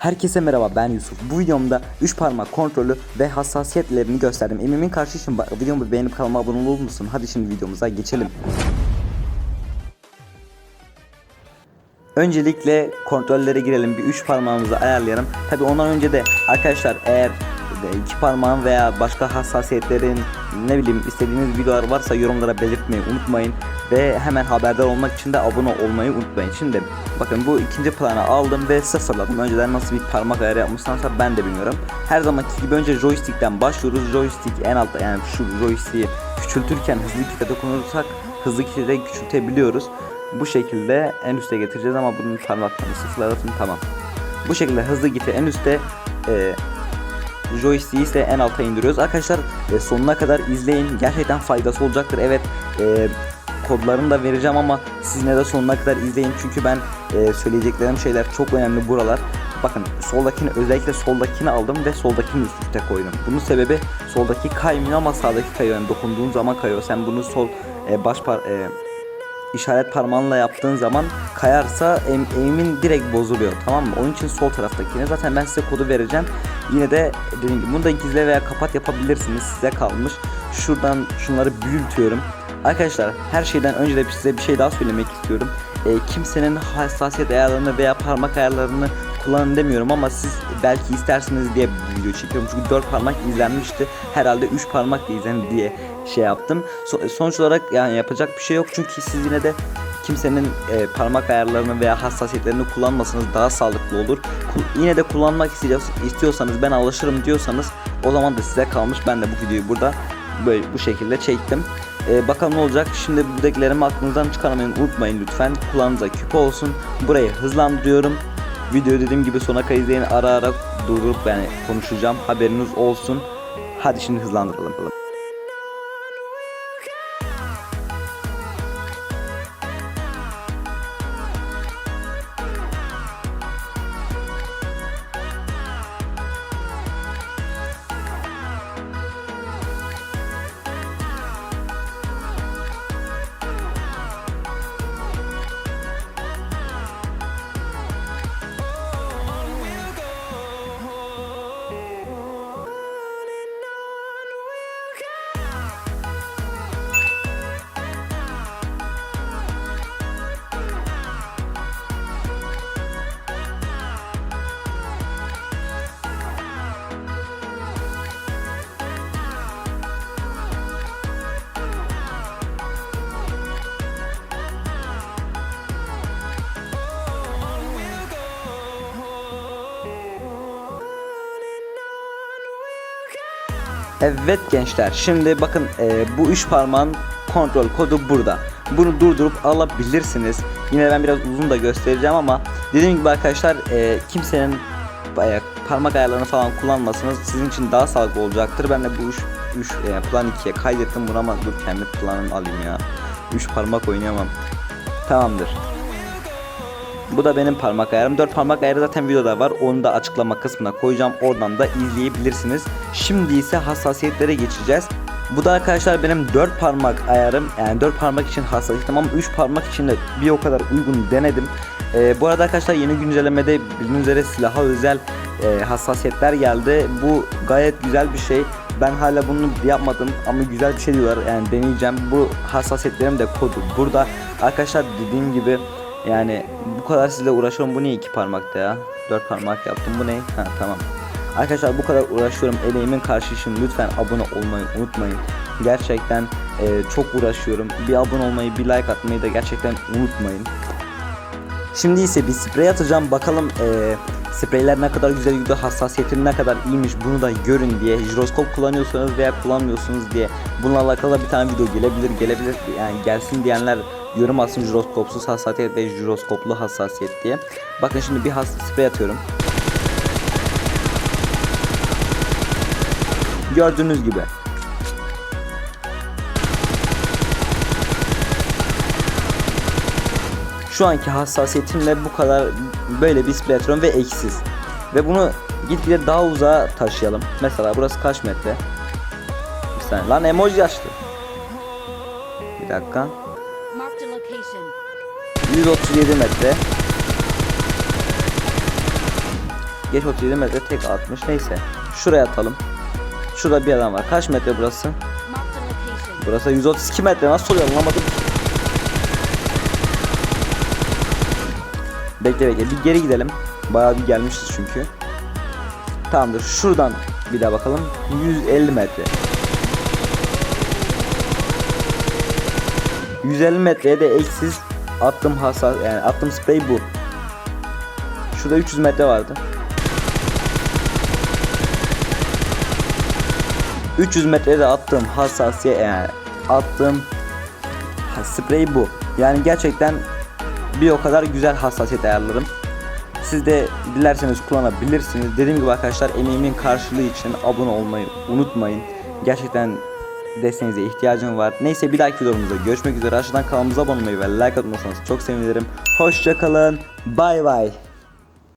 Herkese merhaba ben Yusuf. Bu videomda 3 parmak kontrolü ve hassasiyetlerini gösterdim. Emeğimin karşı için videomu beğenip kanalıma abone olur musun? Hadi şimdi videomuza geçelim. Öncelikle kontrollere girelim. Bir 3 parmağımızı ayarlayalım. Tabi ondan önce de arkadaşlar eğer iki parmağın veya başka hassasiyetlerin ne bileyim istediğiniz videolar varsa yorumlara belirtmeyi unutmayın ve hemen haberdar olmak için de abone olmayı unutmayın. Şimdi bakın bu ikinci plana aldım ve sıfırladım. Önceden nasıl bir parmak ayarı yapmışsansa ben de bilmiyorum. Her zamanki gibi önce joystick'ten başlıyoruz. Joystick en altta yani şu joystick'i küçültürken hızlı kliğe dokunursak hızlı de küçültebiliyoruz. Bu şekilde en üste getireceğiz ama bunun parmaklarını sıfırladım tamam. Bu şekilde hızlı giti en üstte e, joystick'i ise en alta indiriyoruz. Arkadaşlar e, sonuna kadar izleyin. Gerçekten faydası olacaktır. Evet e, kodlarını da vereceğim ama siz ne de sonuna kadar izleyin. Çünkü ben e, söyleyeceklerim şeyler çok önemli buralar. Bakın soldakini özellikle soldakini aldım ve soldakini üst üste koydum. Bunun sebebi soldaki kaymıyor ama sağdaki kayıyor. Yani dokunduğun zaman kayıyor. Sen bunu sol e, baş par e, işaret parmağınla yaptığın zaman kayarsa aim, aim'in direkt bozuluyor tamam mı? Onun için sol taraftakine zaten ben size kodu vereceğim. Yine de dediğim gibi bunu da gizle veya kapat yapabilirsiniz size kalmış. Şuradan şunları büyütüyorum. Arkadaşlar her şeyden önce de size bir şey daha söylemek istiyorum. E, kimsenin hassasiyet ayarlarını veya parmak ayarlarını kullanın demiyorum ama siz belki istersiniz diye bir video çekiyorum. Çünkü 4 parmak izlenmişti. Herhalde 3 parmak da izlendi diye şey yaptım. So- sonuç olarak yani yapacak bir şey yok çünkü siz yine de kimsenin e, parmak ayarlarını veya hassasiyetlerini kullanmasanız daha sağlıklı olur. Ku- yine de kullanmak istiyorsanız, ben alışırım diyorsanız o zaman da size kalmış. Ben de bu videoyu burada böyle bu şekilde çektim. E, bakalım ne olacak. Şimdi buradakilerimi aklınızdan çıkarmayı unutmayın lütfen. Kulağınıza küpe olsun. Burayı hızlandırıyorum. Video dediğim gibi sona kadar izleyin. Ara ara durdurup yani konuşacağım. Haberiniz olsun. Hadi şimdi hızlandıralım. Evet gençler şimdi bakın e, bu üç parmağın kontrol kodu burada. Bunu durdurup alabilirsiniz. Yine ben biraz uzun da göstereceğim ama dediğim gibi arkadaşlar e, kimsenin e, parmak ayarlarını falan kullanmasanız sizin için daha sağlıklı olacaktır. Ben de bu üç, üç e, plan 2'ye kaydettim bunu ama dur kendi planımı alayım ya. 3 parmak oynayamam. Tamamdır. Bu da benim parmak ayarım. 4 parmak ayarı zaten videoda var. Onu da açıklama kısmına koyacağım. Oradan da izleyebilirsiniz. Şimdi ise hassasiyetlere geçeceğiz. Bu da arkadaşlar benim 4 parmak ayarım. Yani 4 parmak için hassasiyetim ama 3 parmak için de bir o kadar uygun denedim. Ee, bu arada arkadaşlar yeni güncellemede bildiğiniz üzere silaha özel e, hassasiyetler geldi. Bu gayet güzel bir şey. Ben hala bunu yapmadım ama güzel bir şey diyorlar. Yani deneyeceğim. Bu hassasiyetlerim de kodu burada. Arkadaşlar dediğim gibi yani bu kadar sizle uğraşıyorum. Bu niye iki parmakta ya? Dört parmak yaptım. Bu ne? Ha tamam. Arkadaşlar bu kadar uğraşıyorum. Emeğimin karşı için lütfen abone olmayı unutmayın. Gerçekten e, çok uğraşıyorum. Bir abone olmayı, bir like atmayı da gerçekten unutmayın. Şimdi ise bir sprey atacağım. Bakalım e, spreyler ne kadar güzel gidiyor, hassasiyeti ne kadar iyiymiş bunu da görün diye. Jiroskop kullanıyorsanız veya kullanmıyorsunuz diye bununla alakalı bir tane video gelebilir, gelebilir. Yani gelsin diyenler yorum atsın jiroskopsuz hassasiyet ve jiroskoplu hassasiyet diye. Bakın şimdi bir has sprey atıyorum. Gördüğünüz gibi. Şu anki hassasiyetimle bu kadar böyle bir sprey atıyorum ve eksiz. Ve bunu gitgide daha uzağa taşıyalım. Mesela burası kaç metre? Bir saniye. Lan emoji açtı. Bir dakika. Marked a location. 137 metre. Geç 37 metre tek atmış. Neyse. Şuraya atalım. Şurada bir adam var. Kaç metre burası? Burası 132 metre. Nasıl oluyor anlamadım. Bekle bekle. Bir geri gidelim. Bayağı bir gelmişiz çünkü. Tamamdır. Şuradan bir daha bakalım. 150 metre. 150 metreye de eksiz attım hasar yani attım sprey bu. Şurada 300 metre vardı. 300 metrede attığım hassasiyet yani attığım ha- sprey bu. Yani gerçekten bir o kadar güzel hassasiyet ayarlarım. Siz de dilerseniz kullanabilirsiniz. Dediğim gibi arkadaşlar emeğimin karşılığı için abone olmayı unutmayın. Gerçekten desteğinize ihtiyacım var. Neyse bir dahaki videomuzda görüşmek üzere. Aşağıdan kanalımıza abone olmayı ve like atmayı çok sevinirim. Hoşçakalın. Bay bay.